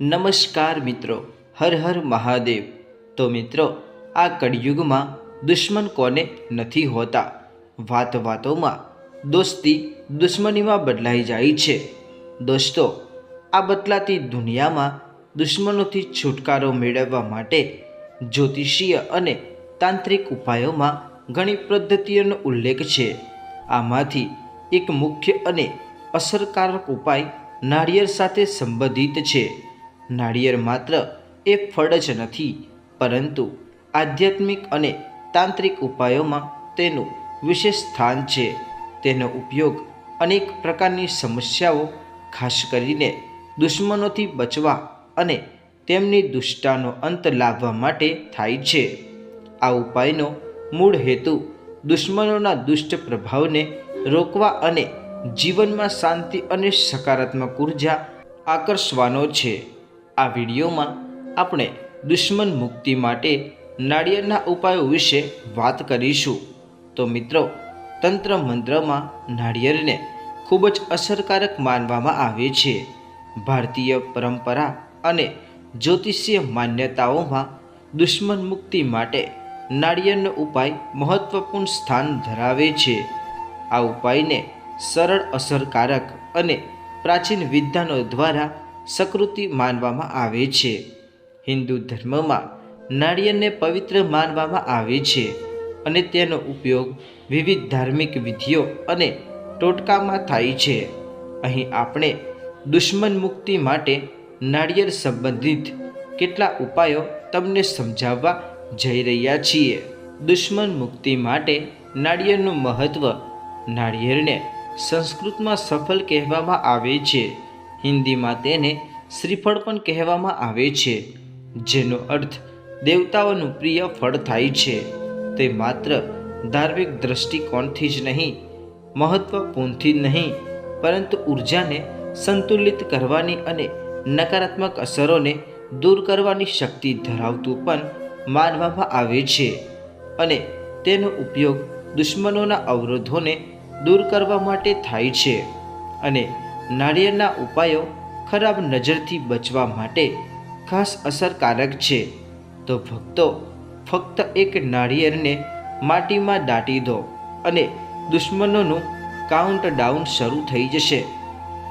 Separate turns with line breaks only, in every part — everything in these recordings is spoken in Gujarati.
નમસ્કાર મિત્રો, હર હર મહાદેવ. તો મિત્રો, આ કળિયુગમાં દુશ્મન કોને નથી હોતા? વાત વાતોમાં દોસ્તી દુશ્મનીમાં બદલાઈ જાય છે. દોસ્તો, આ બદલાતી દુનિયામાં દુશ્મનોથી છુટકારો મેળવવા માટે જ્યોતિષીય અને તાંત્રિક ઉપાયોમાં ઘણી પદ્ધતિઓનો ઉલ્લેખ છે. આમાંથી એક મુખ્ય અને અસરકારક ઉપાય નાળિયેર સાથે સંબંધિત છે. નાળિયેર માત્ર એ ફળ જ નથી, પરંતુ આધ્યાત્મિક અને તાંત્રિક ઉપાયોમાં તેનું વિશેષ સ્થાન છે. તેનો ઉપયોગ અનેક પ્રકારની સમસ્યાઓ, ખાસ કરીને દુશ્મનોથી બચવા અને તેમની દુષ્ટાનો અંત લાવવા માટે થાય છે. આ ઉપાયનો મૂળ હેતુ દુશ્મનોના દુષ્ટ પ્રભાવને રોકવા અને જીવનમાં શાંતિ અને સકારાત્મક ઊર્જા આકર્ષવાનો છે. આ વિડીયોમાં આપણે દુશ્મન મુક્તિ માટે નાળિયેરના ઉપાયો વિશે વાત કરીશું. તો મિત્રો, તંત્ર મંત્રમાં નાળિયેરને ખૂબ જ અસરકારક માનવામાં આવે છે. ભારતીય પરંપરા અને જ્યોતિષીય માન્યતાઓમાં દુશ્મન મુક્તિ માટે નાળિયેરનો ઉપાય મહત્વપૂર્ણ સ્થાન ધરાવે છે. આ ઉપાયને સરળ, અસરકારક અને પ્રાચીન વિદ્વાનો દ્વારા સકૃતિ માનવામાં આવે છે. હિન્દુ ધર્મમાં નાળિયેરને પવિત્ર માનવામાં આવે છે અને તેનો ઉપયોગ વિવિધ ધાર્મિક વિધિઓ અને ટોટકામાં થાય છે. અહીં આપણે દુશ્મન મુક્તિ માટે નાળિયેર સંબંધિત કેટલા ઉપાયો તમને સમજાવવા જઈ રહ્યા છીએ. દુશ્મન મુક્તિ માટે નાળિયેરનું મહત્ત્વ નાળિયેરને સંસ્કૃતમાં સફળ કહેવામાં આવે છે. હિન્દીમાં તેને શ્રીફળ પણ કહેવામાં આવે છે, જેનો અર્થ દેવતાઓનું પ્રિય ફળ થાય છે. તે માત્ર ધાર્મિક દ્રષ્ટિકોણથી જ નહીં, મહત્વપૂર્ણથી નહીં, પરંતુ ઉર્જાને સંતુલિત કરવાની અને નકારાત્મક અસરોને દૂર કરવાની શક્તિ ધરાવતું પણ માનવામાં આવે છે અને તેનો ઉપયોગ દુશ્મનોના અવરોધોને દૂર કરવા માટે થાય છે અને નાળિયેરના ઉપાયો ખરાબ નજરથી બચવા માટે ખાસ અસરકારક છે. તો ભક્તો, ફક્ત એક નાળિયેરને માટીમાં દાટી દો અને દુશ્મનોનું કાઉન્ટડાઉન શરૂ થઈ જશે.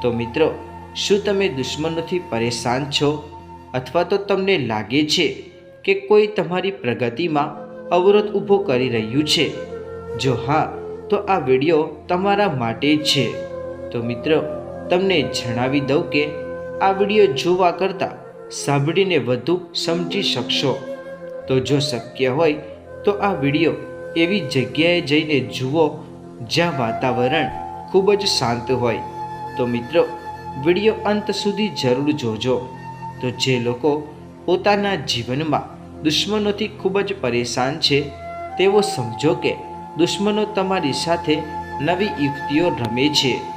તો મિત્રો, શું તમે દુશ્મનોથી પરેશાન છો? અથવા તો તમને લાગે છે કે કોઈ તમારી પ્રગતિમાં અવરોધ ઊભો કરી રહ્યું છે? જો હા, તો આ વીડિયો તમારા માટે છે. તો મિત્રો તમને જણાવી દઉં કે આ વીડિયો જોવા કરતાં સાંભળીને વધુ સમજી શકશો. તો જો શક્ય હોય તો આ વીડિયો એવી જગ્યાએ જઈને જુઓ જ્યાં વાતાવરણ ખૂબ જ શાંત હોય. તો મિત્રો, વીડિયો અંત સુધી જરૂર જોજો. તો જે લોકો પોતાના જીવનમાં દુશ્મનોથી ખૂબ જ પરેશાન છે, તેઓ સમજો કે દુશ્મનો તમારી સાથે નવી યુક્તિઓ રમે છે.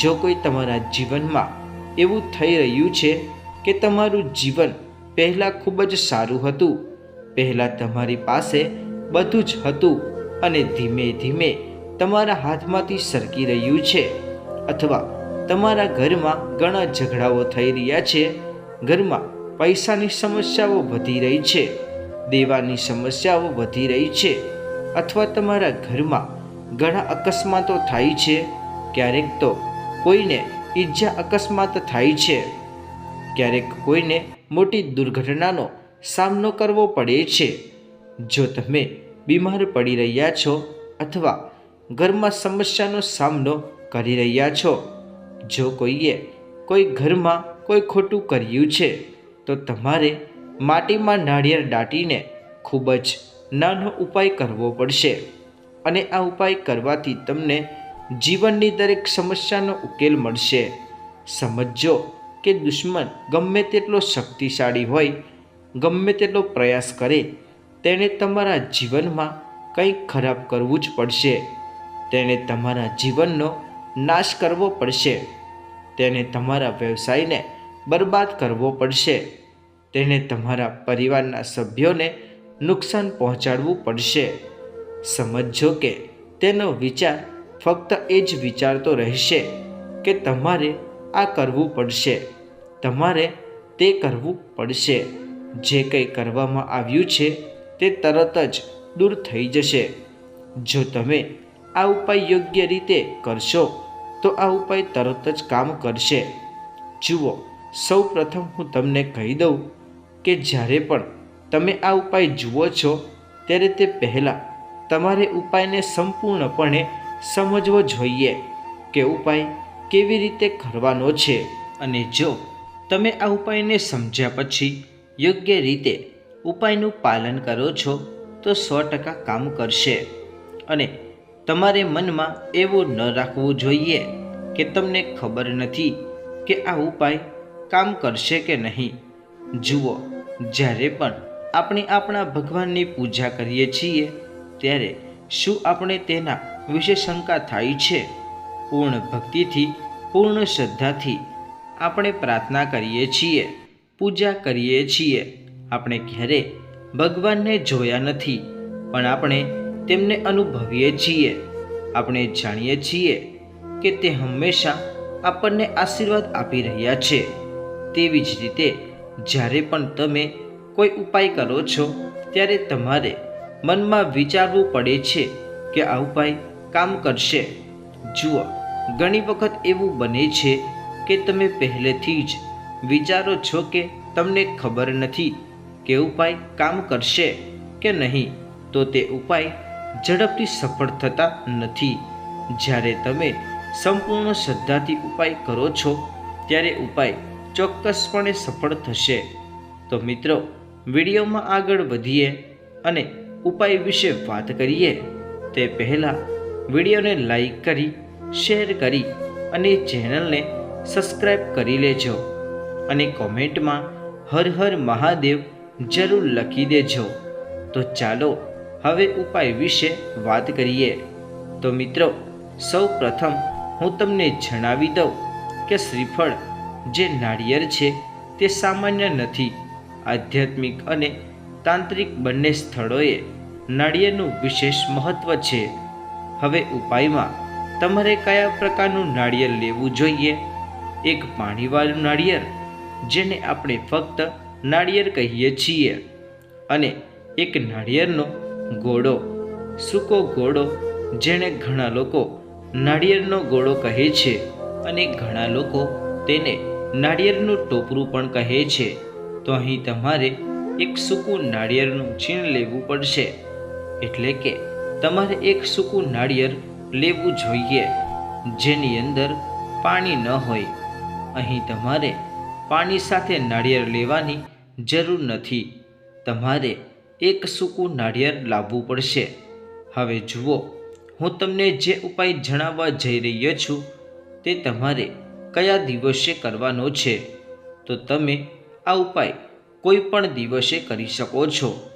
જો કોઈ તમારા જીવનમાં એવું થઈ રહ્યું છે કે તમારું જીવન પહેલાં ખૂબ જ સારું હતું, પહેલાં તમારી પાસે બધું જ હતું અને ધીમે ધીમે તમારા હાથમાંથી સરકી રહ્યું છે અથવા તમારા ઘરમાં ઘણા ઝઘડાઓ થઈ રહ્યા છે, ઘરમાં પૈસાની સમસ્યાઓ વધી રહી છે, દેવાની સમસ્યાઓ વધી રહી છે અથવા તમારા ઘરમાં ઘણા અકસ્માતો થાય છે, ક્યારેક તો કોઈને ઈજા અકસ્માત થાય છે. ક્યારેક કોઈને મોટી દુર્ઘટનાનો સામનો કરવો પડે છે. જો તમે બીમાર પડી રહ્યા છો અથવા ઘરમાં સમસ્યાનો સામનો કરી રહ્યા છો, જો કોઈએ કોઈ ઘરમાં કોઈ ખોટું કર્યું છે, તો તમારે માટીમાં નાળિયેર દાટીને ખૂબ જ નાનો ઉપાય કરવો પડશે. અને આ ઉપાય કરવાથી તમને જીવનની દરેક સમસ્યાનો ઉકેલ મળશે. સમજો કે દુશ્મન ગમે તેટલો શક્તિશાળી હોય, ગમે તેટલો પ્રયાસ કરે, તેણે તમારા જીવનમાં કંઈક ખરાબ કરવું જ પડશે. તેણે તમારા જીવનનો નાશ કરવો પડશે. તેણે તમારા વ્યવસાયને બરબાદ કરવો પડશે. તેણે તમારા પરિવારના સભ્યોને નુકસાન પહોંચાડવું પડશે. સમજો કે તેનો વિચાર ફક્ત એ જ વિચારતો રહેશે કે તમારે આ કરવું પડશે. તમારે તે કરવું પડશે. જે કંઈ કરવામાં આવ્યું છે તે તરત જ દૂર થઈ જશે. જો તમે આ ઉપાય યોગ્ય રીતે કરશો, તો આ ઉપાય તરત જ કામ કરશે. જુઓ સૌ પ્રથમ હું તમને કહી દઉં કે જ્યારે પણ તમે આ ઉપાય જુઓ છો, ત્યારે તે પહેલાં તમારે ઉપાયને સંપૂર્ણપણે સમજવો જોઈએ કે ઉપાય કેવી રીતે કરવાનો છે. અને જો તમે આ ઉપાયને સમજ્યા પછી યોગ્ય રીતે ઉપાયનું પાલન કરો છો, તો સો ટકા કામ કરશે. અને તમારે મનમાં એવું ન રાખવું જોઈએ કે તમને ખબર નથી કે આ ઉપાય કામ કરશે કે નહીં. જુઓ, જ્યારે પણ આપણે આપણા ભગવાનની પૂજા કરીએ છીએ, ત્યારે શું આપણે તેના વિશે શંકા થાય છે. પૂર્ણ ભક્તિથી, પૂર્ણ શ્રદ્ધાથી આપણે પ્રાર્થના કરીએ છીએ, પૂજા કરીએ છીએ. આપણે ક્યારે ભગવાનને જોયા નથી, પણ આપણે તેમને અનુભવીએ છીએ. આપણે જાણીએ છીએ કે તે હંમેશા આપણને આશીર્વાદ આપી રહ્યા છે. તેવી જ રીતે, જ્યારે પણ તમે કોઈ ઉપાય કરો છો, ત્યારે તમારે મનમાં વિચારવું પડે છે કે આ ઉપાય કામ કરશે. જુઓ, ઘણી વખત એવું બને છે કે તમે પહેલેથી જ વિચારો છો કે તમને ખબર નથી કે ઉપાય કામ કરશે કે નહીં, તો તે ઉપાય ઝડપથી સફળ થતા નથી. જ્યારે તમે સંપૂર્ણ શ્રદ્ધાથી ઉપાય કરો છો, ત્યારે ઉપાય ચોક્કસપણે સફળ થશે. તો મિત્રો, વિડીયોમાં આગળ વધીએ અને ઉપાય વિશે વાત કરીએ. તે પહેલાં વિડીયોને લાઈક કરી, શેર કરી અને ચેનલને સબસ્ક્રાઈબ કરી લેજો. અને કોમેન્ટમાં હર હર મહાદેવ જરૂર લખી દેજો. તો ચાલો, હવે ઉપાય વિશે વાત કરીએ. તો મિત્રો, સૌ પ્રથમ હું તમને જણાવી દઉં કે શ્રીફળ જે નાળિયેર છે તે સામાન્ય નથી. આધ્યાત્મિક અને તાંત્રિક બંને સ્થળોએ નાળિયેરનું વિશેષ મહત્વ છે. હવે ઉપાયમાં તમારે કયા પ્રકારનું નાળિયેર લેવું જોઈએ? એક પાણીવાળું નાળિયેર, જેને આપણે ફક્ત નાળિયેર કહીએ છીએ, અને એક નાળિયેરનો ગોળો, સૂકો ગોળો, જેને ઘણા લોકો નાળિયેરનો ગોળો કહે છે, અને ઘણા લોકો તેને નાળિયેરનું ટોપરું પણ કહે છે. તો અહીં તમારે એક સૂકું નાળિયેરનું છીણ લેવું પડશે, એટલે કે તમારે એક સૂકું નાળિયેર લેવું જોઈએ, જેની અંદર પાણી ન હોય. અહીં તમારે પાણી સાથે નાળિયેર લેવાની જરૂર નથી. તમારે એક સૂકું નાળિયેર લાવવું પડશે. હવે જુઓ, હું તમને જે ઉપાય જણાવવા જઈ રહ્યો છું, તે તમારે કયા દિવસે કરવાનો છે? તો તમે આ ઉપાય કોઈ પણ દિવસે કરી શકો છો.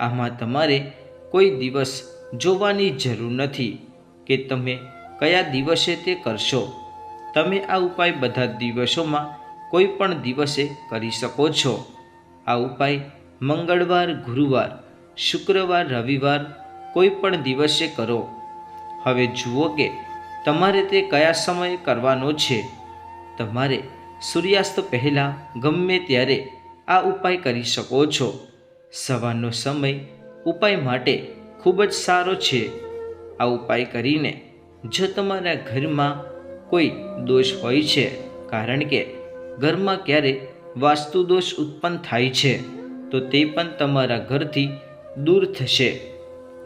આમાં તમારે કોઈ દિવસ જોવાની જરૂર નથી કે તમે કયા દિવસે તે કરશો. તમે આ ઉપાય બધા દિવસોમાં કોઈ પણ દિવસે કરી શકો છો. આ ઉપાય મંગળવાર, ગુરુવાર, શુક્રવાર, રવિવાર કોઈ પણ દિવસે કરો. હવે જુઓ કે તમારે તે કયા સમયે કરવાનો છે. તમારે સૂર્યાસ્ત પહેલાં ગમે ત્યારે આ ઉપાય કરી શકો છો. સવારનો સમય ઉપાય માટે ખૂબ જ સારો છે આ ઉપાય કરીને જો તમારા ઘરમાં કોઈ દોષ હોય છે, કારણ કે ઘરમાં ક્યારે વાસ્તુ દોષ ઉત્પન્ન થાય છે, તો તે પણ તમારા ઘરથી દૂર થશે.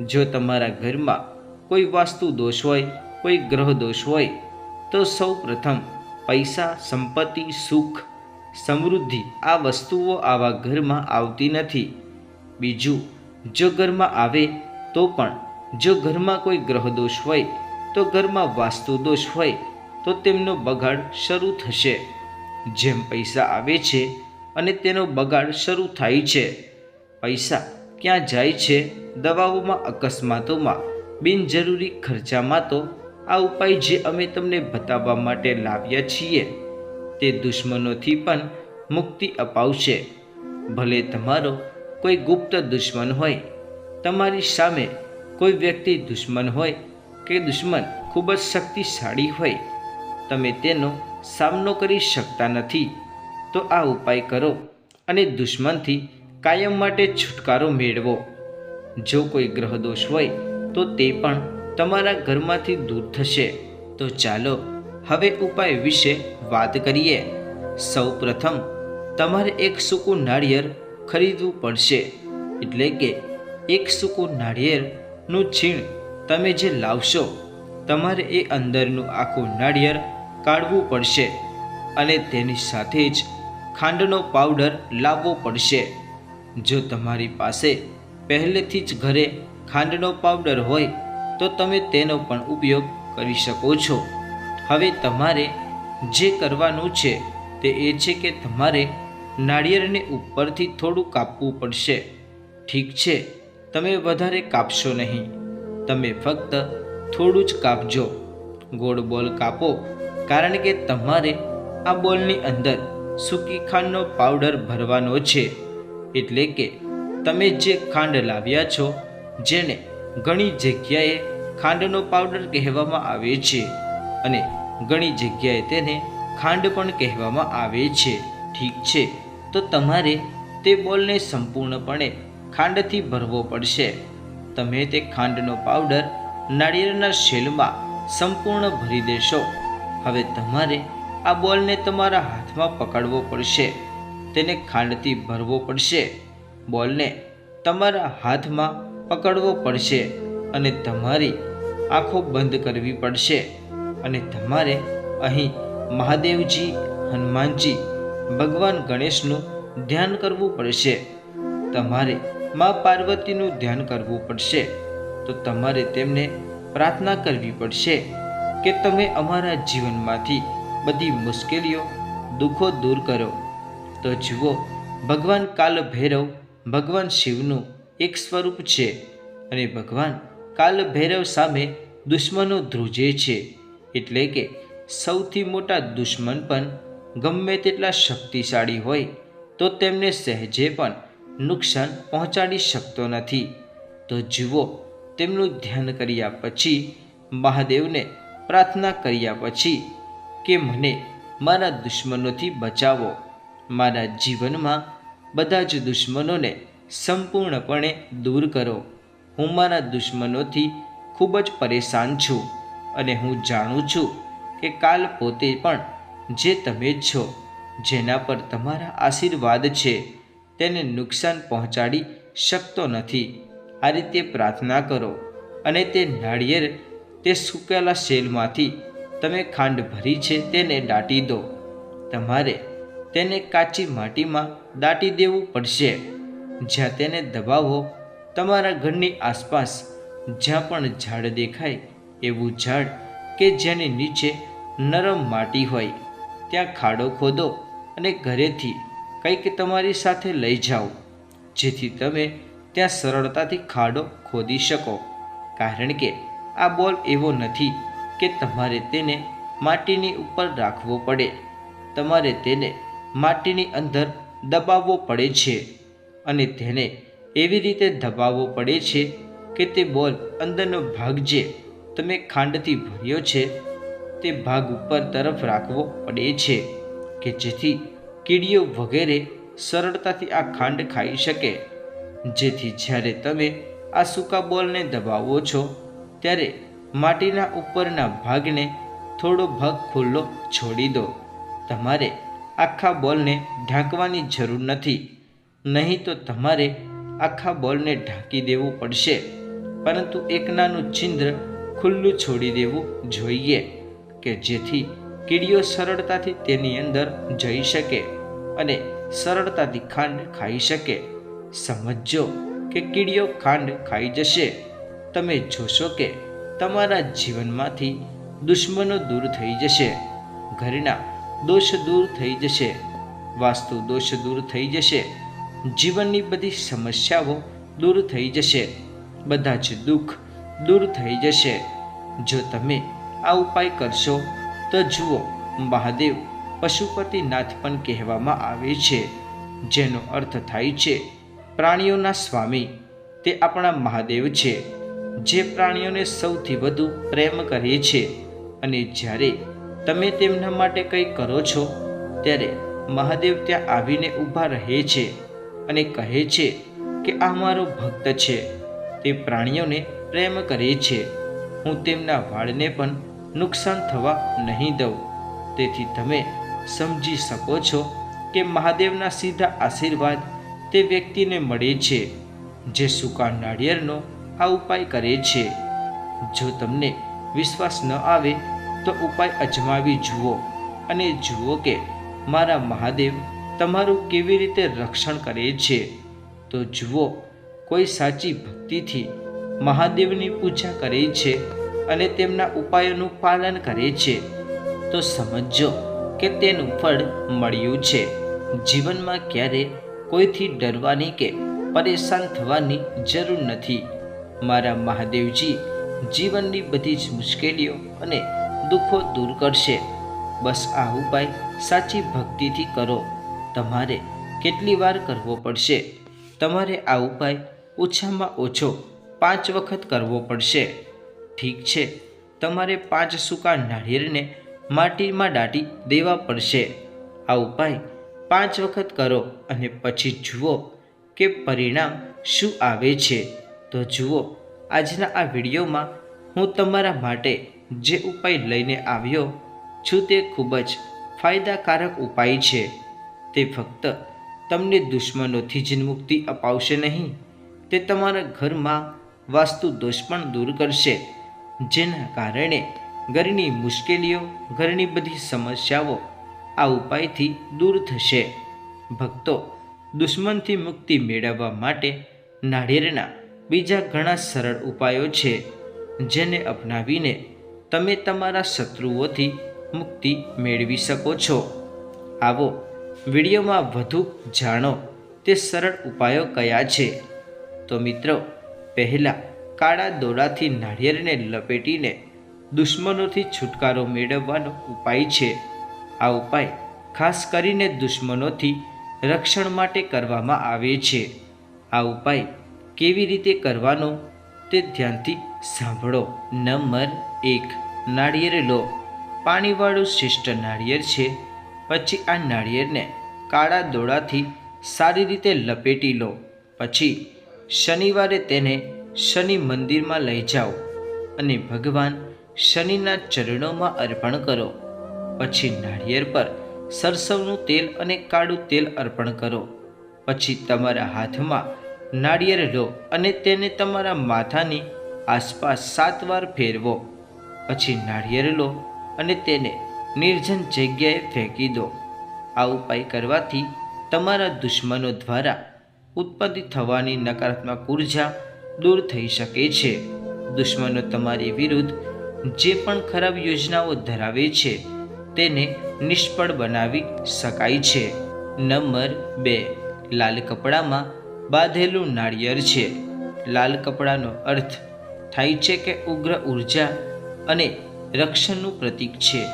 જો તમારા ઘરમાં કોઈ વાસ્તુ દોષ હોય, કોઈ ગ્રહ દોષ હોય, તો સૌ પ્રથમ પૈસા, સંપત્તિ, સુખ, સમૃદ્ધિ આ વસ્તુઓ આવા ઘરમાં આવતી નથી. બીજું, જો ઘરમાં આવે તો પણ જો ઘરમાં કોઈ ગ્રહદોષ હોય, તો ઘરમાં વાસ્તુ દોષ હોય, તો તેમનો બગાડ શરૂ થશે. જેમ પૈસા આવે છે અને તેનો બગાડ શરૂ થાય છે. પૈસા ક્યાં જાય છે? દવાઓમાં, અકસ્માતોમાં, બિનજરૂરી ખર્ચામાં તો આ ઉપાય જે અમે તમને બતાવવા માટે લાવ્યા છીએ, તે દુશ્મનોથી પણ મુક્તિ અપાવશે. ભલે તમારો કોઈ ગુપ્ત દુશ્મન હોય તમારી સામે કોઈ વ્યક્તિ દુશ્મન હોય કે દુશ્મન ખૂબ જ શક્તિશાળી હોય, તમે તેનો સામનો કરી શકતા નથી, તો આ ઉપાય કરો અને દુશ્મનથી કાયમ માટે છુટકારો મેળવો. જો કોઈ ગ્રહ દોષ હોય, તો તે પણ તમારા ઘરમાંથી દૂર થશે. તો ચાલો, હવે ઉપાય વિશે વાત કરીએ. સૌ પ્રથમ તમારે એક સૂકું નાળિયેર ખરીદવું પડશે, એટલે કે એક સૂકું નાળિયેરનું છીણ તમે જે લાવશો, તમારે એ અંદરનું આખું નાળિયેર કાઢવું પડશે અને તેની સાથે જ ખાંડનો પાવડર લાવવો પડશે. જો તમારી પાસે પહેલેથી જ ઘરે ખાંડનો પાવડર હોય, તો તમે તેનો પણ ઉપયોગ કરી શકો છો. હવે તમારે જે કરવાનું છે તે એ છે કે તમારે નાળિયેરને ઉપરથી થોડું કાપવું પડશે. ઠીક છે? તમે વધારે કાપશો નહીં. તમે ફક્ત થોડું જ કાપજો. ગોળ બોલ કાપો, કારણ કે તમારે આ બોલની અંદર સૂકી ખાંડનો પાવડર ભરવાનો છે. એટલે કે તમે જે ખાંડ લાવ્યા છો, જેને ઘણી જગ્યાએ ખાંડનો પાવડર કહેવામાં આવે છે અને ઘણી જગ્યાએ તેને ખાંડ પણ કહેવામાં આવે છે. ઠીક છે? તો તમારે તે બોલને સંપૂર્ણપણે ખાંડથી ભરવો પડશે. તમે તે ખાંડનો પાવડર નાળિયેરના શેલમાં સંપૂર્ણ ભરી દેશો. હવે તમારે આ બોલને તમારા હાથમાં પકડવો પડશે. તેને ખાંડથી ભરવો પડશે. બોલને તમારા હાથમાં પકડવો પડશે અને તમારી આંખો બંધ કરવી પડશે. અને તમારે અહીં મહાદેવજી, હનુમાનજી, ભગવાન ગણેશનું ધ્યાન કરવું પડશે. તમારે મા પાર્વતીનું ધ્યાન કરવું પડશે. તો તમારે તેમને પ્રાર્થના કરવી પડશે કે તમે અમારા જીવનમાંથી બધી મુશ્કેલીઓ, દુઃખો દૂર કરો. તો જુઓ, ભગવાન કાલ ભૈરવ ભગવાન શિવનું એક સ્વરૂપ છે અને ભગવાન કાલ ભૈરવ સામે દુશ્મનો ધ્રુજે છે. એટલે કે સૌથી મોટા દુશ્મન પણ ગમે તેટલા શક્તિશાળી હોય, તો તેમને સહેજે પણ નુકસાન પહોંચાડી શકતો નથી. તો જુઓ, તેમનું ધ્યાન કર્યા પછી, મહાદેવને પ્રાર્થના કર્યા પછી કે મને મારા દુશ્મનોથી બચાવો. મારા જીવનમાં બધા જ દુશ્મનોને સંપૂર્ણપણે દૂર કરો. હું મારા દુશ્મનોથી ખૂબ જ પરેશાન છું અને હું જાણું છું કે કાલ પોતે પણ જે તમે છો, જેના પર તમારા આશીર્વાદ છે. તેને નુકસાન પહોંચાડી શકતો નથી. આ રીતે પ્રાર્થના કરો અને તે નાળિયેર તે સૂકેલા શેલમાંથી તમે ખાંડ ભરી છે તેને દાટી દો. તમારે તેને કાચી માટીમાં દાટી દેવું પડશે. જ્યાં તેને દબાવો, તમારા ઘરની આસપાસ જ્યાં પણ ઝાડ દેખાય એવું ઝાડ કે જેની નીચે નરમ માટી હોય, ત્યાં ખાડો ખોદો અને ઘરેથી કંઈક તમારી સાથે લઈ જાઓ, જેથી તમે ત્યાં સરળતાથી ખાડો ખોદી શકો. કારણ કે આ બોલ એવો નથી કે તમારે તેને માટીની ઉપર રાખવો પડે. તમારે તેને માટીની અંદર દબાવવો પડે છે અને તેને એવી રીતે દબાવવો પડે છે કે તે બોલ અંદરનો ભાગ જે તમે ખાંડથી ભર્યો છે, તે ભાગ ઉપર તરફ રાખવો પડે છે કે જેથી કીડીઓ વગેરે સરળતાથી આ ખાંડ ખાઈ શકે. જેથી જ્યારે તમે આ સૂકા બોલને દબાવો છો, ત્યારે માટીના ઉપરના ભાગને થોડો ભાગ ખુલ્લો છોડી દો. તમારે આખા બોલને ઢાંકવાની જરૂર નથી. નહીં તો તમારે આખા બોલને ઢાંકી દેવું પડશે. પરંતુ એક નાનું છિદ્ર ખુલ્લું છોડી દેવું જોઈએ, કે જેથી કીડીઓ સરળતાથી તેની અંદર જઈ શકે. અને સરળતાથી ખાંડ ખાઈ શકે. સમજો કે કીડીઓ ખાંડ ખાઈ જશે. તમે જોશો કે તમારા જીવનમાંથી દુશ્મનો દૂર થઈ જશે. ઘરના દોષ દૂર થઈ જશે. વાસ્તુ દોષ દૂર થઈ જશે. જીવનની બધી સમસ્યાઓ દૂર થઈ જશે. બધા જ દુઃખ દૂર થઈ જશે. જો તમે આ ઉપાય કરશો, તો જુઓ, મહાદેવ પશુપતિનાથ પણ કહેવામાં આવે છે, જેનો અર્થ થાય છે, પ્રાણીઓના સ્વામી. તે આપણા મહાદેવ છે, જે પ્રાણીઓને સૌથી વધુ પ્રેમ કરે છે અને જ્યારે તમે તેમના માટે કંઈ કરો છો, ત્યારે મહાદેવ ત્યાં આવીને ઊભા રહે છે અને કહે છે કે આ મારો ભક્ત છે, તે પ્રાણીઓને પ્રેમ કરે છે. હું તેમના વાળને પણ નુકસાન થવા નહીં દઉં. તેથી તમે સમજી શકો છો કે મહાદેવના સીધા આશીર્વાદ તે વ્યક્તિને મળે છે, જે સૂકા નાળિયેરનો આ ઉપાય કરે છે. જો તમને વિશ્વાસ ન આવે, તો ઉપાય અજમાવી જુઓ અને જુઓ કે મારા મહાદેવ તમારું કેવી રીતે રક્ષણ કરે છે. તો જુઓ, કોઈ સાચી ભક્તિથી મહાદેવની પૂજા કરે છે અને તેમના ઉપાયોનું પાલન કરે છે. તો સમજો કે તેનું ફળ મળ્યું છે. જીવનમાં ક્યારે કોઈથી ડરવાની કે પરેશાન થવાની જરૂર નથી. મારા મહાદેવજી જીવનની બધી જ મુશ્કેલીઓ અને દુઃખો દૂર કરશે. બસ આ ઉપાય સાચી ભક્તિથી કરો. તમારે કેટલી વાર કરવો પડશે? તમારે આ ઉપાય ઓછામાં ઓછો પાંચ વખત કરવો પડશે. ઠીક છે, તમારે પાંચ સૂકા નાળિયેરને માટીમાં દાટી દેવા પડશે. આ ઉપાય પાંચ વખત કરો અને પછી જુઓ કે પરિણામ શું આવે છે. તો જુઓ, આજના આ વિડીયોમાં હું તમારા માટે જે ઉપાય લઈને આવ્યો છું તે ખૂબ જ ફાયદાકારક ઉપાય છે. તે ફક્ત તમને દુશ્મનોથી જ મુક્તિ અપાવશે નહીં, તે તમારા ઘરમાં વાસ્તુ દોષ પણ દૂર કરશે, જેના કારણે ઘરની મુશ્કેલીઓ, ઘરની બધી સમસ્યાઓ આ ઉપાયથી દૂર થશે. ભક્તો દુશ્મનથી મુક્તિ મેળવવા માટે નાળિયેરના બીજા ઘણા સરળ ઉપાયો છે, જેને અપનાવીને તમે તમારા શત્રુઓથી મુક્તિ મેળવી શકો છો. આવો વિડીયોમાં વધુ જાણો તે સરળ ઉપાયો કયા છે. તો મિત્રો, પહેલાં કાળા દોરાથી નાળિયેરને લપેટીને દુશ્મનોથી છુટકારો મેળવવાનો ઉપાય છે. આ ઉપાય ખાસ કરીને દુશ્મનોથી રક્ષણ માટે કરવામાં આવે છે. આ ઉપાય કેવી રીતે કરવાનો તે ધ્યાનથી સાંભળો. નંબર એક, નાળિયેર લો. પાણીવાળું શિષ્ટ નાળિયેર છે. પછી આ નાળિયેરને કાળા દોડાથી સારી રીતે લપેટી લો. પછી શનિવારે તેને શનિ મંદિરમાં લઈ જાઓ અને ભગવાન શનિના ચરણોમાં અર્પણ કરો. પછી નાળિયેર પર સરસવનું તેલ અને કાળું તેલ અર્પણ કરો. પછી તમારા હાથમાં નાળિયેર લો અને તેને તમારા માથાની આસપાસ સાત વાર ફેરવો. પછી નાળિયેર લો અને તેને નિર્જન જગ્યાએ ફેંકી દો. આ ઉપાય કરવાથી તમારા દુશ્મનો દ્વારા ઉત્પન્ન થવાની નકારાત્મક ઊર્જા દૂર થઈ શકે છે. દુશ્મનો તમારી વિરુદ્ધ જે પણ ખરાબ યોજનાઓ ધરાવે છે, તેને નિષ્ફળ બનાવી શકાય છે. નંબર બે, લાલ કપડામાં બાંધેલું નાળિયેર છે. લાલ કપડાનો અર્થ થાય છે કે ઉગ્ર ઊર્જા અને રક્ષણનું પ્રતીક છે.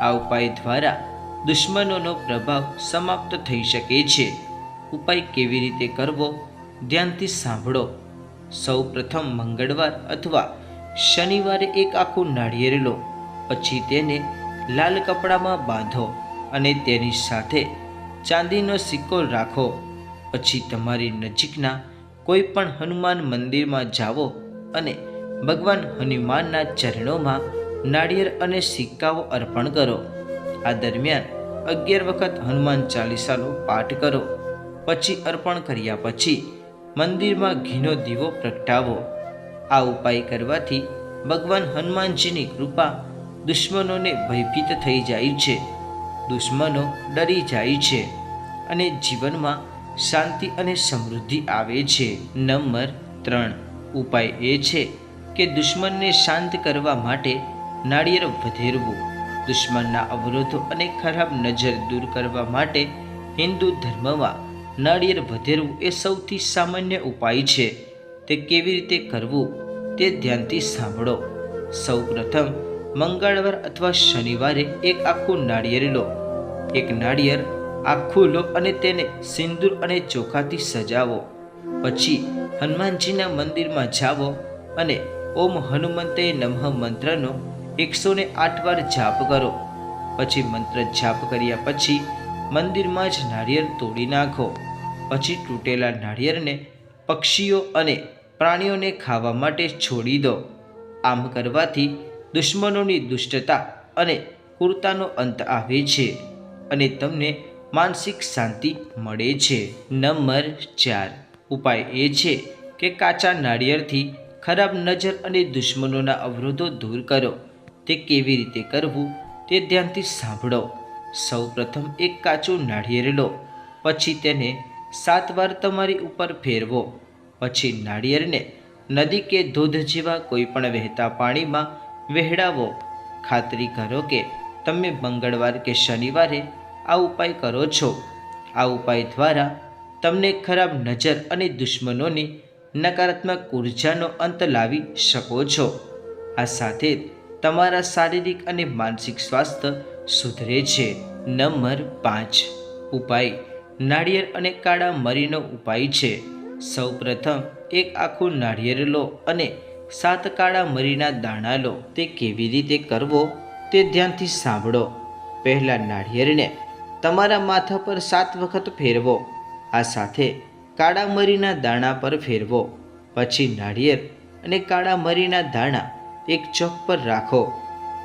આ ઉપાય દ્વારા દુશ્મનોનો પ્રભાવ સમાપ્ત થઈ શકે છે. ઉપાય કેવી રીતે કરવો? ધ્યાનથી સાંભળો. સૌ પ્રથમ મંગળવાર અથવા શનિવારે એક આખું નાળિયેર લો. પછી તેને લાલ કપડામાં બાંધો અને તેની સાથે ચાંદીનો સિક્કો રાખો. પછી તમારી નજીકના કોઈ પણ હનુમાન મંદિરમાં જાઓ અને ભગવાન હનુમાનના ચરણોમાં નાળિયેર અને સિક્કાઓ અર્પણ કરો. આ દરમિયાન અગિયાર વખત હનુમાન ચાલીસાનો પાઠ કરો. પછી અર્પણ કર્યા પછી મંદિરમાં ઘીનો દીવો પ્રગટાવો. આ ઉપાય કરવાથી ભગવાન હનુમાનજીની કૃપા દુશ્મનોને ભયભીત થઈ જાય છે. દુશ્મનો ડરી જાય છે અને જીવનમાં શાંતિ અને સમૃદ્ધિ આવે છે. નંબર ત્રણ. ઉપાય એ છે કે દુશ્મનને શાંત કરવા માટે નાળિયેર વધેરવું. દુશ્મનના અવરોધો અને ખરાબ નજર દૂર કરવા માટે હિન્દુ ધર્મમાં નાળિયેર વધેરવું એ સૌથી સામાન્ય ઉપાય છે. તે કેવી રીતે કરવું? તે ધ્યાનથી સાંભળો. સૌપ્રથમ મંગળવાર અથવા શનિવારે એક આખું નાળિયેર લો. એક નાળિયેર આખું લો અને તેને સિંદૂર અને ચોખાથી સજાવો. પછી હનુમાનજીના મંદિરમાં જાઓ અને ઓમ હનુમંતે નમઃ મંત્રનો એકસો ને આઠ વાર જાપ કરો. પછી મંત્ર જાપ કર્યા પછી મંદિરમાં જ નાળિયેર તોડી નાખો. પછી તૂટેલા નાળિયેરને પક્ષીઓ અને પ્રાણીઓને ખાવા માટે છોડી દો. આમ કરવાથી દુશ્મનોની દુષ્ટતા અને ક્રૂરતાનો અંત આવે છે અને તમને માનસિક શાંતિ મળે છે. નંબર ચાર. ઉપાય એ છે કે કાચા નાળિયેરથી ખરાબ નજર અને દુશ્મનોના અવરોધો દૂર કરો. તે કેવી રીતે કરવું તે ધ્યાનથી સાંભળો. સૌ પ્રથમ એક કાચું નાળિયેર લો. પછી તેને સાત વાર તમારી ઉપર ફેરવો. પછી નાળિયેરને નદી કે દૂધ જેવા કોઈ પણ વહેતા પાણીમાં વહેડાવો. ખાતરી કરો કે તમે મંગળવાર કે શનિવારે આ ઉપાય કરો છો. આ ઉપાય દ્વારા તમને ખરાબ નજર અને દુશ્મનોની નકારાત્મક ઉર્જાનો અંત લાવી શકો છો. આ સાથે તમારા શારીરિક અને માનસિક સ્વાસ્થ્ય સુધરે છે. નંબર પાંચ. ઉપાય. નાળિયેર અને કાળા મરીનો ઉપાય છે. સૌ પ્રથમ એક આખું નાળિયેર લો અને સાત કાળા મરીના દાણા લો. તે કેવી રીતે કરવો તે ધ્યાનથી સાંભળો. પહેલાં નાળિયેરને તમારા માથા પર સાત વખત ફેરવો. આ સાથે કાળા મરીના દાણા પર ફેરવો. પછી નાળિયેર અને કાળા મરીના દાણા એક ચોક પર રાખો.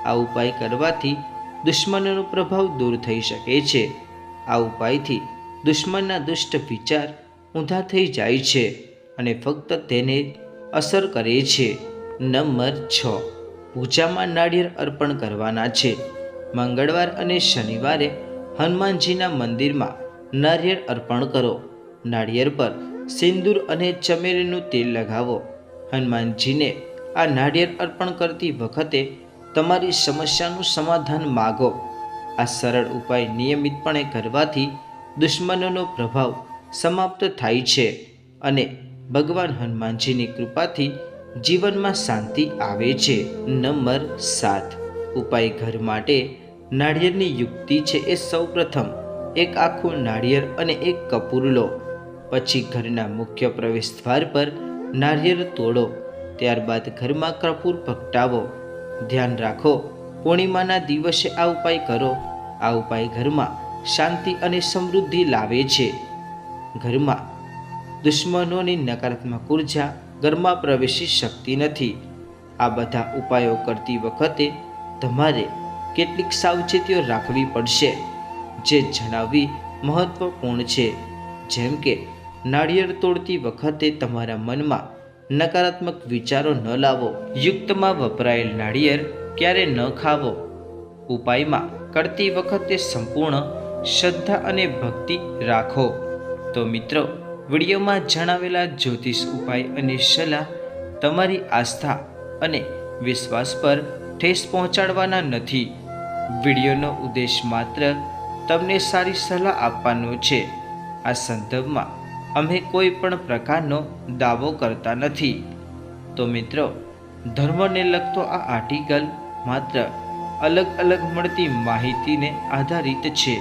આ ઉપાય કરવાથી દુશ્મનનો પ્રભાવ દૂર થઈ શકે છે. આ ઉપાયથી દુશ્મનના દુષ્ટ વિચાર ઊંધા થઈ જાય છે અને ફક્ત તેને અસર કરે છે. નંબર છ. પૂજામાં નાળિયેર અર્પણ કરવાના છે. મંગળવાર અને શનિવારે હનુમાનજીના મંદિરમાં નાળિયેર અર્પણ કરો. નાળિયેર પર સિંદૂર અને ચમેલીનું તેલ લગાવો. હનુમાનજીને આ નાળિયેર અર્પણ કરતી વખતે તમારી સમસ્યાનું સમાધાન માગો. આ સરળ ઉપાય નિયમિતપણે કરવાથી દુશ્મનોનો પ્રભાવ સમાપ્ત થાય છે અને ભગવાન હનુમાનજીની કૃપાથી જીવનમાં શાંતિ આવે છે. નંબર સાત. ઉપાય ઘર માટે નાળિયેરની યુક્તિ છે એ સૌપ્રથમ એક આખું નાળિયેર અને એક કપૂર લો. પછી ઘરના મુખ્ય પ્રવેશ દ્વાર પર નાળિયેર તોડો. ત્યારબાદ ઘરમાં કપૂર ભગટાવો. ધ્યાન રાખો, પૂર્ણિમાના દિવસે આ ઉપાય કરો. આ ઉપાય ઘરમાં શાંતિ અને સમૃદ્ધિ લાવે છે. ઘરમાં. દુશ્મનોની નકારાત્મક ઊર્જા ઘરમાં પ્રવેશી શકતી નથી. આ બધા ઉપાયો કરતી વખતે તમારે કેટલીક સાવચેતીઓ રાખવી પડશે, જે જણાવવી મહત્વપૂર્ણ છે. જેમ કે, નાળિયેર તોડતી વખતે તમારા મનમાં નકારાત્મક વિચારો ન લાવો. યુક્તમાં વપરાયેલ નાળિયેર ક્યારે ન ખાવો. ઉપાયમાં કરતી વખતે સંપૂર્ણ શ્રદ્ધા અને ભક્તિ રાખો. તો મિત્રો, વિડીયોમાં જણાવેલા જ્યોતિષ ઉપાય અને સલાહ તમારી આસ્થા અને વિશ્વાસ પર ઠેસ પહોંચાડવાના નથી. વિડીયોનો ઉદ્દેશ માત્ર તમને સારી સલાહ આપવાનો છે. આ સંદર્ભમાં અમે કોઈ પણ પ્રકારનો દાવો કરતા નથી. તો મિત્રો, ધર્મને લગતો આ આર્ટિકલ માત્ર અલગ અલગ મળતી માહિતીને આધારિત છે.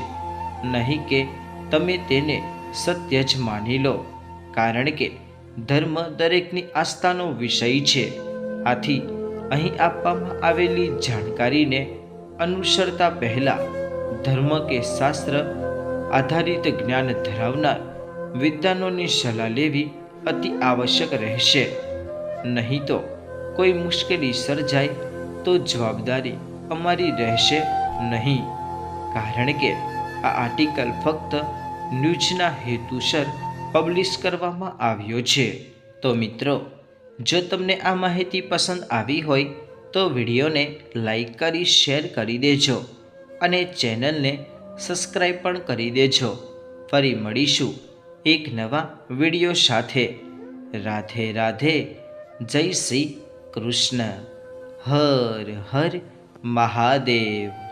નહીં કે તમે તેને સત્ય જ માની લો, કારણ કે ધર્મ દરેકની આસ્થાનો વિષય છે. આથી અહીં આપવામાં આવેલી જાણકારીને અનુસરતા પહેલાં ધર્મ કે શાસ્ત્ર આધારિત જ્ઞાન ધરાવનાર વિદ્વાનોની સલાહ લેવી અતિ આવશ્યક રહેશે. નહીં તો કોઈ મુશ્કેલી સર્જાય તો જવાબદારી અમારી રહેશે નહીં, કારણ કે આ આર્ટિકલ ફક્ત ન્યૂઝના હેતુસર પબ્લિશ કરવામાં આવ્યો છે. તો મિત્રો, જો તમને આ માહિતી પસંદ આવી હોય, તો વિડીયોને લાઈક કરી, શેર કરી દેજો અને ચેનલને સબસ્ક્રાઈબ પણ કરી દેજો. ફરી મળીશું એક નવા વીડિયો સાથે. રાધે રાધે, જય શ્રી કૃષ્ણ. હર હર મહાદેવ.